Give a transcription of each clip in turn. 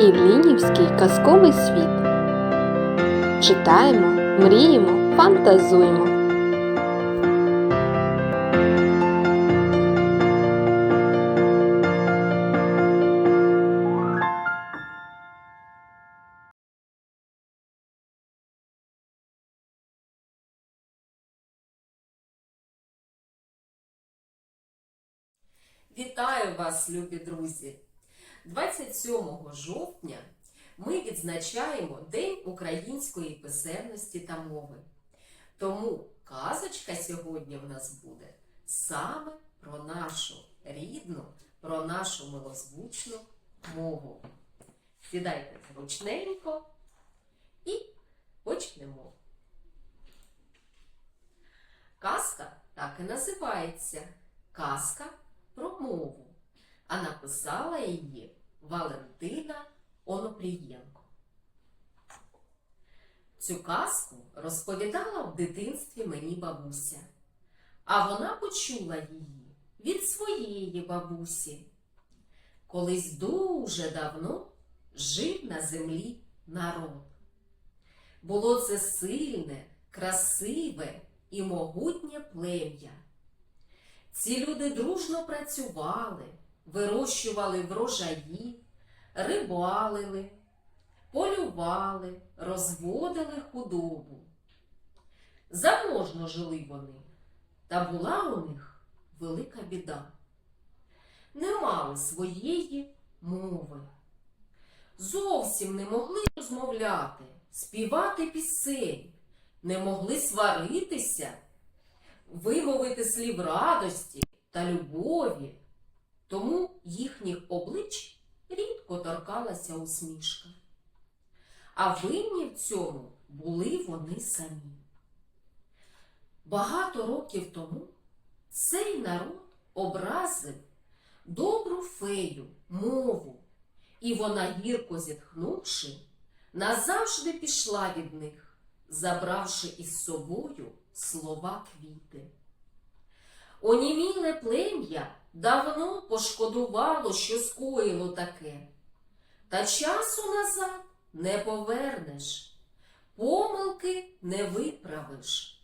Іллінівський казковий світ. Читаємо, мріємо, фантазуємо. Вітаю вас, любі друзі! 27 жовтня ми відзначаємо День української писемності та мови. Тому казочка сьогодні в нас буде саме про нашу рідну, про нашу милозвучну мову. Сідайте зручненько і почнемо. Казка так і називається Казка про мову, а написала її Валентина Онопрієнко. Цю казку розповідала в дитинстві мені бабуся, а вона почула її від своєї бабусі. Колись дуже давно жив на землі народ. Було це сильне, красиве і могутнє плем'я. Ці люди дружно працювали, вирощували врожаї, рибалили, полювали, розводили худобу. Заможно жили вони, та була у них велика біда. Не мали своєї мови. Зовсім не могли розмовляти, співати пісень, не могли сваритися вимовити слів радості та любові, тому їхніх облич рідко торкалася усмішка. А винні в цьому були вони самі. Багато років тому цей народ образив добру фею, мову, і вона, гірко зітхнувши, назавжди пішла від них, забравши із собою слова квіти. Оніміле плем'я давно пошкодувало, що скоїло таке, та часу назад не повернеш, помилки не виправиш.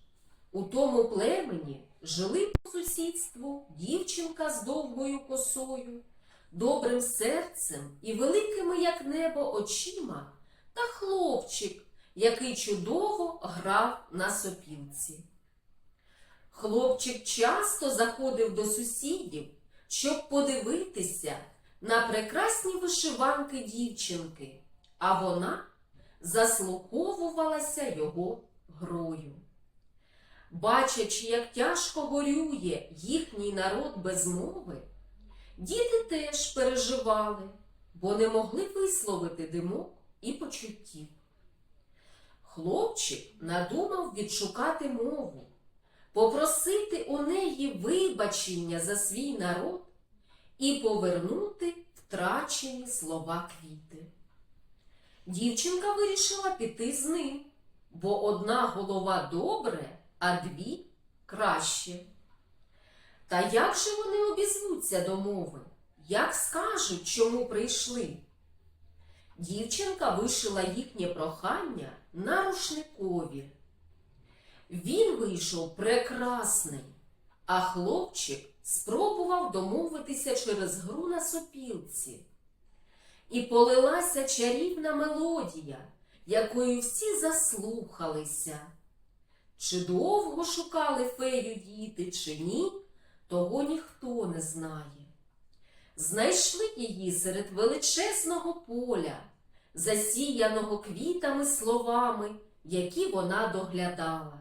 У тому племені жили по сусідству дівчинка з довгою косою, добрим серцем і великими, як небо, очима, та хлопчик який чудово грав на сопілці. Хлопчик часто заходив до сусідів, щоб подивитися на прекрасні вишиванки дівчинки, а вона заслуховувалася його грою. Бачачи, як тяжко горює їхній народ без мови, діти теж переживали, бо не могли висловити димок і почуттів. Хлопчик надумав відшукати мову, попросити у неї вибачення за свій народ і повернути втрачені слова квіти. Дівчинка вирішила піти з ним, бо одна голова добре, а дві краще. Та як же вони обізвуться до мови? Як скажуть, чому прийшли? Дівчинка вишила їхнє прохання на рушникові. Він вийшов прекрасний, а хлопчик спробував домовитися через гру на сопілці. І полилася чарівна мелодія, якою всі заслухалися. Чи довго шукали фею діти, чи ні, того ніхто не знає. Знайшли її серед величезного поля засіяного квітами словами, які вона доглядала.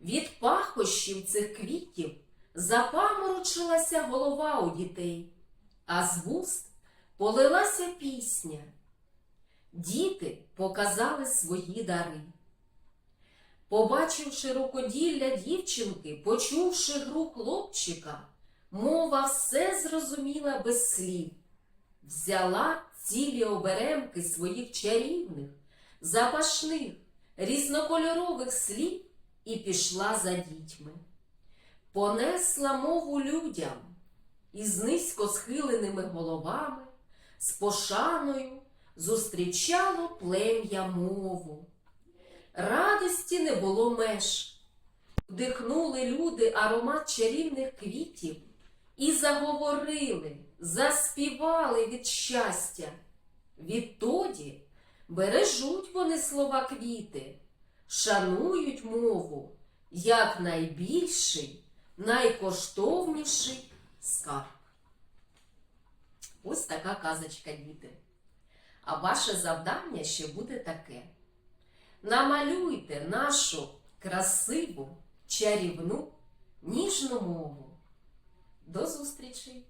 Від пахощів цих квітів запаморочилася голова у дітей, а з вуст полилася пісня. Діти показали свої дари. Побачивши рукоділля дівчинки, почувши гру хлопчика, мова все зрозуміла без слів, взяла цілі оберемки своїх чарівних, запашних, різнокольорових слів і пішла за дітьми. Понесла мову людям із низько схиленими головами, з пошаною, зустрічало плем'я мову. Радості не було меж. Вдихнули люди аромат чарівних квітів і заговорили, заспівали від щастя. Відтоді бережуть вони слова квіти, шанують мову як найбільший, найкоштовніший скарб. Ось така казочка, діти. А ваше завдання ще буде таке. Намалюйте нашу красиву, чарівну, ніжну мову. До зустрічі!